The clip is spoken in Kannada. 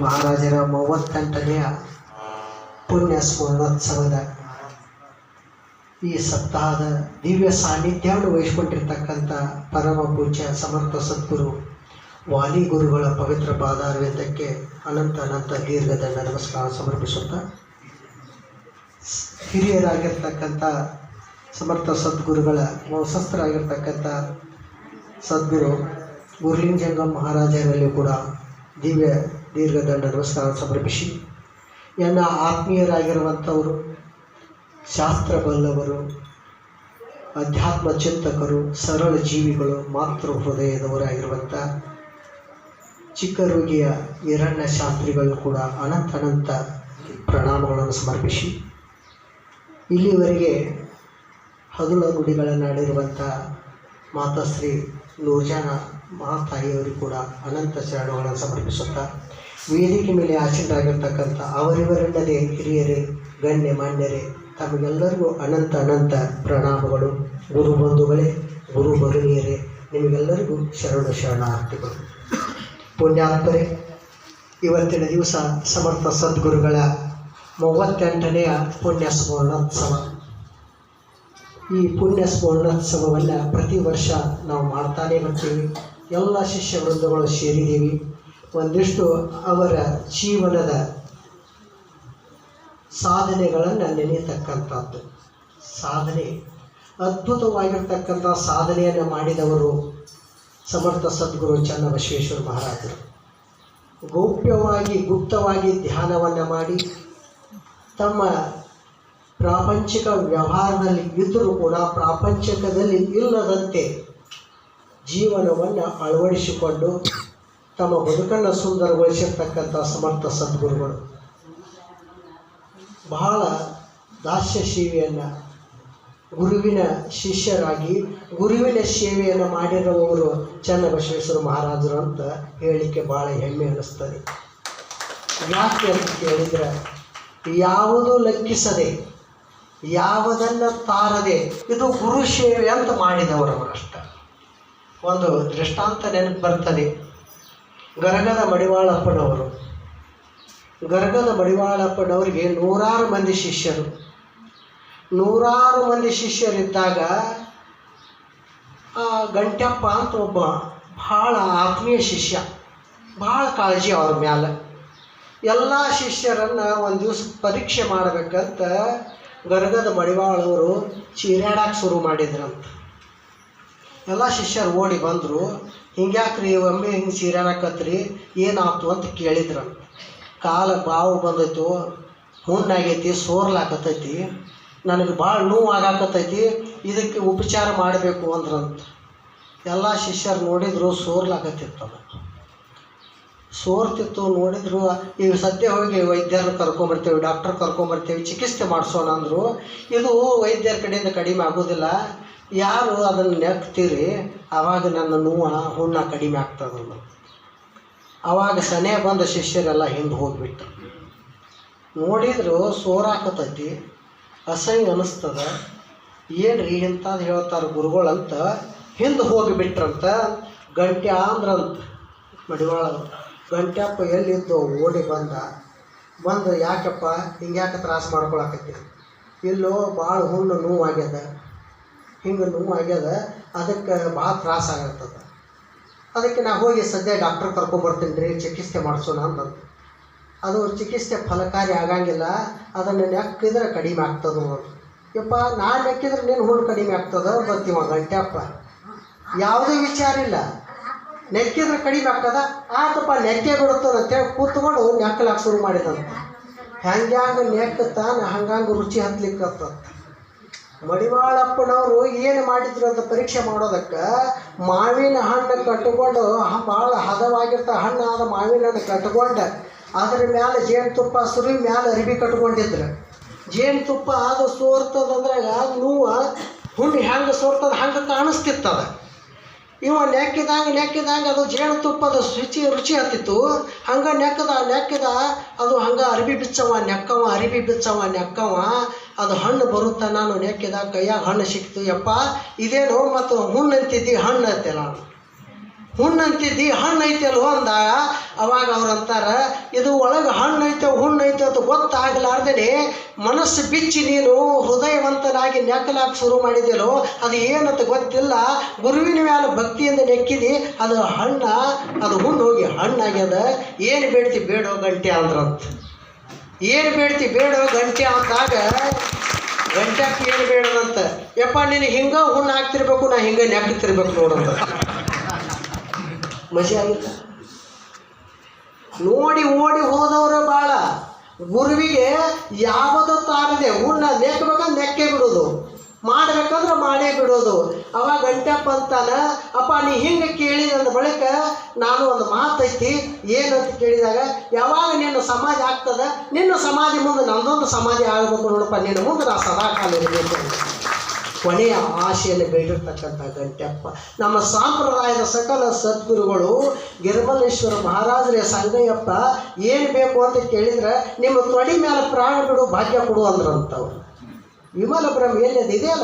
ಮಹಾರಾಜರ ಮೂವತ್ತೆಂಟನೆಯ ಪುಣ್ಯ ಸ್ಮರಣೋತ್ಸವದ ಈ ಸಪ್ತಾಹದ ದಿವ್ಯ ಸಾನ್ನಿಧ್ಯವನ್ನು ವಹಿಸಿಕೊಂಡಿರ್ತಕ್ಕಂಥ ಪರಮ ಪೂಜ್ಯ ಸಮರ್ಥ ಸದ್ಗುರು ವಾಲಿ ಗುರುಗಳ ಪವಿತ್ರ ಪಾದಾರ್ವೇದಕ್ಕೆ ಅನಂತ ಅನಂತ ದೀರ್ಘದಂಡ ನಮಸ್ಕಾರ ಸಮರ್ಪಿಸುತ್ತಾ ಹಿರಿಯರಾಗಿರ್ತಕ್ಕಂಥ ಸಮರ್ಥ ಸದ್ಗುರುಗಳ ವಂಶಸ್ಥರಾಗಿರ್ತಕ್ಕಂಥ ಸದ್ಗುರು ಗುರುಲಿಂಗಜಂಗಮ್ ಮಹಾರಾಜರಲ್ಲಿ ಕೂಡ ದಿವ್ಯ ದೀರ್ಘದಂಡ ನಮಸ್ಕಾರ ಸಮರ್ಪಿಸಿ. ನನ್ನ ಆತ್ಮೀಯರಾಗಿರುವಂಥವರು ಶಾಸ್ತ್ರ ಬಲ್ಲವರು ಅಧ್ಯಾತ್ಮ ಚಿಂತಕರು, ಸರಳ ಜೀವಿಗಳು, ಮಾತೃ ಹೃದಯದವರಾಗಿರುವಂಥ ಚಿಕ್ಕರೋಗಿಯ ಹಿರಣ್ಯ ಶಾಸ್ತ್ರಿಗಳು ಕೂಡ ಅನಂತ ಅನಂತ ಪ್ರಣಾಮಗಳನ್ನು ಸಮರ್ಪಿಸಿ. ಇಲ್ಲಿವರೆಗೆ ಹದುಳ ಗುಡಿಗಳನ್ನಾಡಿರುವಂಥ ಮಾತಾಶ್ರೀ ನೂರ್ಜಾನ ಮಹಾತಾಯಿಯವರಿಗೂ ಕೂಡ ಅನಂತ ಶರಣಗಳನ್ನು ಸಮರ್ಪಿಸುತ್ತಾ, ವೇದಿಕೆ ಮೇಲೆ ಆಸೀನರಾಗಿರ್ತಕ್ಕಂಥ ಅವರಿವರಲ್ಲದೆ ಹಿರಿಯರೇ, ಗಣ್ಯ, ಮಾನ್ಯರೇ, ತಮಗೆಲ್ಲರಿಗೂ ಅನಂತ ಅನಂತ ಪ್ರಣಾಮಗಳು. ಗುರು ಬಂಧುಗಳೇ, ಗುರು ಭಗಿನಿಯರೇ ನಿಮಗೆಲ್ಲರಿಗೂ ಶರಣ ಶರಣಾರ್ಥಿಗಳು. ಪುಣ್ಯಾತ್ಮರೇ, ಇವತ್ತಿನ ದಿವಸ ಸಮರ್ಥ ಸದ್ಗುರುಗಳ ಮೂವತ್ತೆಂಟನೆಯ ಪುಣ್ಯ ಸ್ಮರಣೋತ್ಸವ ಈ ಪುಣ್ಯ ಸ್ಮರಣೋತ್ಸವವನ್ನು ಪ್ರತಿ ವರ್ಷ ನಾವು ಮಾಡ್ತಾನೇ ಬರ್ತೀವಿ. ಎಲ್ಲ ಶಿಷ್ಯ ವೃಂದಗಳು ಸೇರಿದ್ದೀವಿ ಒಂದಿಷ್ಟು ಅವರ ಜೀವನದ ಸಾಧನೆಗಳನ್ನು ನೆನೆಯತಕ್ಕಂಥದ್ದು. ಸಾಧನೆ, ಅದ್ಭುತವಾಗಿರ್ತಕ್ಕಂಥ ಸಾಧನೆಯನ್ನು ಮಾಡಿದವರು ಸಮರ್ಥ ಸದ್ಗುರು ಚನ್ನಬಸವೇಶ್ವರ ಮಹಾರಾಜರು. ಗೌಪ್ಯವಾಗಿ, ಗುಪ್ತವಾಗಿ ಧ್ಯಾನವನ್ನು ಮಾಡಿ ತಮ್ಮ ಪ್ರಾಪಂಚಿಕ ವ್ಯವಹಾರದಲ್ಲಿ ಇದ್ದರೂ ಕೂಡ ಪ್ರಾಪಂಚಿಕದಲ್ಲಿ ಇಲ್ಲದಂತೆ ಜೀವನವನ್ನು ಅಳವಡಿಸಿಕೊಂಡು ತಮ್ಮ ಬದುಕನ್ನು ಸುಂದರಗೊಳಿಸಿರ್ತಕ್ಕಂಥ ಸಮರ್ಥ ಸದ್ಗುರುಗಳು. ಬಹಳ ದಾಸ್ಯ ಸೇವೆಯನ್ನು ಗುರುವಿನ ಶಿಷ್ಯರಾಗಿ, ಗುರುವಿನ ಸೇವೆಯನ್ನು ಮಾಡಿರುವವರು ಚನ್ನಬಸವೇಶ್ವರ ಮಹಾರಾಜರು ಅಂತ ಹೇಳಲಿಕ್ಕೆ ಭಾಳ ಹೆಮ್ಮೆ ಅನ್ನಿಸ್ತದೆ ಯಾಕೆ ಅಂತ ಕೇಳಿದರೆ, ಯಾವುದು ಲೆಕ್ಕಿಸದೆ ಯಾವುದನ್ನು ತಾರದೆ, ಇದು ಗುರು ಸೇವೆ ಅಂತ ಮಾಡಿದವರವರಷ್ಟ. ಒಂದು ದೃಷ್ಟಾಂತ ನೆನಪು ಬರ್ತದೆ. ಗರಗದ ಮಡಿವಾಳಪ್ಪನವರು. ಗರಗದ ಮಡಿವಾಳಪ್ಪನವರಿಗೆ ನೂರಾರು ಮಂದಿ ಶಿಷ್ಯರು. ನೂರಾರು ಮಂದಿ ಶಿಷ್ಯರಿದ್ದಾಗ ಗಂಟಪ್ಪ ಅಂತ ಒಬ್ಬ ಭಾಳ ಆತ್ಮೀಯ ಶಿಷ್ಯ. ಭಾಳ ಕಾಳಜಿ ಅವ್ರ ಮ್ಯಾಲೆ. ಎಲ್ಲ ಶಿಷ್ಯರನ್ನು ಒಂದು ದಿವಸ ಪರೀಕ್ಷೆ ಮಾಡಬೇಕಂತ ಗರಗದ ಮಡಿವಾಳವರು ಚೀರಾಡಕ್ಕೆ ಶುರು ಮಾಡಿದ್ರಂತ. ಎಲ್ಲ ಶಿಷ್ಯರು ಓಡಿ ಬಂದರು, ಹಿಂಗ್ಯಾಕ್ರಿ ಒಮ್ಮೆ ಹಿಂಗೆ ಚೀರಾಡಕತ್ರಿ ಏನಾಯ್ತು? ಅಂತ ಕೇಳಿದ್ರು. ಕಾಲ ಬಾವು ಬಂದೈತು, ಹುಣ್ಣಾಗೈತಿ, ಸೋರ್ಲಾಕತ್ತೈತಿ, ನನಗೆ ಭಾಳ ನೋವು ಆಗಾಕತ್ತೈತಿ ಇದಕ್ಕೆ ಉಪಚಾರ ಮಾಡಬೇಕು ಅಂದ್ರಂತ. ಎಲ್ಲ ಶಿಷ್ಯರು ನೋಡಿದ್ರು ಅದು. ಸೋರ್ತಿತ್ತು, ನೋಡಿದ್ರು, ಈಗ ಸದ್ಯ ಹೋಗಿ ವೈದ್ಯರನ್ನ ಕರ್ಕೊಂಬರ್ತೇವೆ ಡಾಕ್ಟರ್ ಕರ್ಕೊಂಬರ್ತೇವೆ, ಚಿಕಿತ್ಸೆ ಮಾಡಿಸೋಣ ಅಂದರು. ಇದು ವೈದ್ಯರ ಕಡೆಯಿಂದ ಕಡಿಮೆ ಆಗೋದಿಲ್ಲ. ಯಾರು ಅದನ್ನು ನೆಕ್ತೀರಿ ಆವಾಗ ನನ್ನ ನೋವು ಹುಣ್ಣ ಕಡಿಮೆ ಆಗ್ತದ ಆವಾಗ ಸನೆ ಬಂದ ಶಿಷ್ಯರೆಲ್ಲ ಹಿಂದೆ ಹೋಗಿಬಿಟ್ಟು. ನೋಡಿದ್ರು ಸೋರಾಕತೈತಿ, ಅಸಹ್ಯ ಅನಿಸ್ತದ. ಏನ್ರಿ ಇಂಥದ್ದು ಹೇಳ್ತಾರೆ ಗುರುಗಳಂತ? ಹಿಂದೆ ಹೋಗಿಬಿಟ್ರಂತ ಗಂಟೆ ಅಂದ್ರಂತ ಮಡಿವಾಳ ಗಂಟ್ಯಪ್ಪ ಎಲ್ಲಿದ್ದು ಓಡಿ ಬಂದ. ಬಂದು ಯಾಕಪ್ಪ, ಹಿಂಗ್ಯಾಕೆ ತ್ರಾಸ ಮಾಡ್ಕೊಳಕತ್ತಿ? ಇಲ್ಲೋ ಭಾಳ ಹುಣ್ಣು ನೋವು ಆಗ್ಯದ ಹಿಂಗೆ ನೋವು ಆಗ್ಯದ, ಅದಕ್ಕೆ ಭಾಳ ತ್ರಾಸ ಆಗತ್ತದ ಅದಕ್ಕೆ ನಾ ಹೋಗಿ ಸದ್ಯ ಡಾಕ್ಟ್ರ್ ಕರ್ಕೊಂಬರ್ತೀನಿ ರೀ, ಚಿಕಿತ್ಸೆ ಮಾಡಿಸೋಣ ಅಂತಂದು ಅದು ಚಿಕಿತ್ಸೆ ಫಲಕಾರಿ ಆಗಂಗಿಲ್ಲ, ಅದನ್ನು ನೆಕ್ಕಿದ್ರೆ ಕಡಿಮೆ ಆಗ್ತದೆ ನೋಡಿ. ಯಪ್ಪ, ನಾ ನೆಕ್ಕಿದ್ರೆ ನೀನು ಹುಣ್ಣು ಕಡಿಮೆ ಆಗ್ತದ ಬರ್ತೀವ ಗಂಟೆಪ್ಪ ಯಾವುದೇ ವಿಚಾರ ಇಲ್ಲ. ನೆಕ್ಕಿದ್ರೆ ಕಡಿಮೆ ಆಗ್ತದ, ಆತಪ್ಪ ನೆಕ್ಕೆ ಬಿಡುತ್ತದೆ ಅಂತೇಳಿ ಕೂತ್ಕೊಂಡು ನೆಕ್ಕಲಾಕ ಶುರು ಮಾಡಿದಂತ. ಹೆಂಗೆ ನೆಕ್ಕ ತಾನು ಹಂಗಂಗೆ ರುಚಿ ಹತ್ಲಿಕ್ಕತ್ತ ಮಡಿವಾಳಪ್ಪನವರು ಏನು ಮಾಡಿದ್ರು ಅಂತ ಪರೀಕ್ಷೆ ಮಾಡೋದಕ್ಕೆ? ಮಾವಿನ ಹಣ್ಣು ಕಟ್ಟಿಕೊಂಡು ಭಾಳ ಹದವಾಗಿರ್ತ ಹಣ್ಣಾದ ಮಾವಿನ ಹಣ್ಣು ಕಟ್ಕೊಂಡು, ಅದ್ರ ಮ್ಯಾಲೆ ಜೇನುತುಪ್ಪ ಸುರಿ ಮ್ಯಾಲೆ ಅರಿವಿ ಕಟ್ಕೊಂಡಿದ್ರು. ಜೇನುತುಪ್ಪ ಅದು ಸೋರ್ತದಂದ್ರಾಗ ನೋವು ಹುಣ್ಣು ಹೆಂಗೆ ಸೋರ್ತದ, ಹಂಗೆ ಕಾಣಿಸ್ತಿತ್ತದ. ಇವ ನೆಕ್ಕಿದಂಗೆ ನೆಕ್ಕಿದಂಗೆ ಅದು ಜೇನುತುಪ್ಪದ ಶುಚಿ ರುಚಿ ಹತ್ತಿತ್ತು. ಹಂಗೆ ನೆಕ್ಕದ ನೆಕ್ಕದ, ಅದು ಹಂಗೆ ಅರಿಬಿ ಬಿಚ್ಚವ, ನೆಕ್ಕವ, ಅರಿವಿ ಬಿಚ್ಚವ, ನೆಕ್ಕವ. ಅದು ಹಣ್ಣು ಬರುತ್ತಾ ನಾನು ನೆಕ್ಕಿದ ಕೈಯಾಗ ಹಣ್ಣು ಸಿಕ್ತು. ಯಪ್ಪ, ಇದೇನು ಮತ್ತು ಹುಣ್ಣು ಅಂತಿದ್ದಿ ಹಣ್ಣು ಅಂತೆ ನಾನು ಹುಣ್ಣು ಅಂತಿದ್ದಿ ಹಣ್ಣು ಐತೆ ಅಲ್ವ ಅಂದಾಗ ಅವಾಗ ಅವ್ರು ಅಂತಾರ, ಇದು ಒಳಗೆ ಹಣ್ಣು ಐತೆ ಹುಣ್ಣು ಐತೆ ಅಂತ ಗೊತ್ತಾಗಲಾರ್ದೇ ಮನಸ್ಸು ಬಿಚ್ಚಿ ನೀನು ಹೃದಯವಂತನಾಗಿ ನೆಕ್ಕಲಾಕ ಶುರು ಮಾಡಿದೆಯಲ್ಲೋ, ಅದು ಏನಂತ ಗೊತ್ತಿಲ್ಲ. ಗುರುವಿನ ಮೇಲೆ ಭಕ್ತಿಯಿಂದ ನೆಕ್ಕಿದಿ, ಅದು ಹಣ್ಣ, ಅದು ಹುಣ್ಣು ಹೋಗಿ ಹಣ್ಣಾಗ್ಯದ. ಏನು ಬೇಡ್ತಿ ಬೇಡೋ ಗಂಟೆ ಅಂದ್ರಂತ. ಏನು ಬೇಡ್ತಿ, ಬೇಡ ಗಂಟೆ ಅಂದಾಗ ಹಾಕಿ ಏನು ಬೇಡದಂತ. ಯಪ್ಪ ನೀನು ಹಿಂಗ ಹುಣ್ಣು ಹಾಕ್ತಿರ್ಬೇಕು, ನಾ ಹಿಂಗ ನೆಕ್ತಿರ್ಬೇಕು ನೋಡಂತ ಮಜಾ ಆಗಿಲ್ಲ ನೋಡಿ, ಓಡಿ ಹೋದವರು ಭಾಳ ಗುರುವಿಗೆ ಯಾವುದೋ ತಾರದೆ, ಹುಣ್ಣ ನೆಕ್ಬೇಕಂದ್ರೆ ನೆಕ್ಕೆ ಬಿಡೋದು. ಮಾಡ್ಬೇಕಂದ್ರೆ ಮಾಡೇ ಬಿಡೋದು. ಅವಾಗ ಗಂಟಪ್ಪ ಅಂತಾನ, ಅಪ್ಪ, ನೀ ಹಿಂಗೆ ಕೇಳಿದ ಬಳಿಕ ನಾನು ಒಂದು ಮಾತೈತಿ, ಏನಂತ ಕೇಳಿದಾಗ, ಯಾವಾಗ ನಿನ್ನ ಸಮಾಜ ಆಗ್ತದ? ನಿನ್ನ ಸಮಾಧಿ ಮುಂದೆ ನಂದೊಂದು ಸಮಾಧಿ ಆಗಬೇಕು ನೋಡಪ್ಪ, ನಿನ್ನ ಮುಂದೆ ನಾ ಸದಾಕಾಲ ಇರಬೇಕು. ಅಂತ. ಕೊನೆಯ ಆಶೆಯನ್ನು ಬೇಡಿರ್ತಕ್ಕಂಥ ಗಂಟೆಪ್ಪ. ನಮ್ಮ ಸಾಂಪ್ರದಾಯದ ಸಕಲ ಸದ್ಗುರುಗಳು ಗಿರ್ಮಲೇಶ್ವರ ಮಹಾರಾಜರ, ಸಂಗಯ್ಯಪ್ಪ, ಏನು ಬೇಕು? ಅಂತ ಕೇಳಿದ್ರೆ, ನಿಮ್ಮ ತೊಡಿ ಮೇಲೆ ಪ್ರಾಣ ಬಿಡು, ಭಾಗ್ಯ ಕೊಡು ಅಂದ್ರಂತವ್ರು. ವಿಮಲ ಬ್ರಹ್ಮ ಎಲ್ಲಿದೆ ಇದೆಯಲ್ಲ?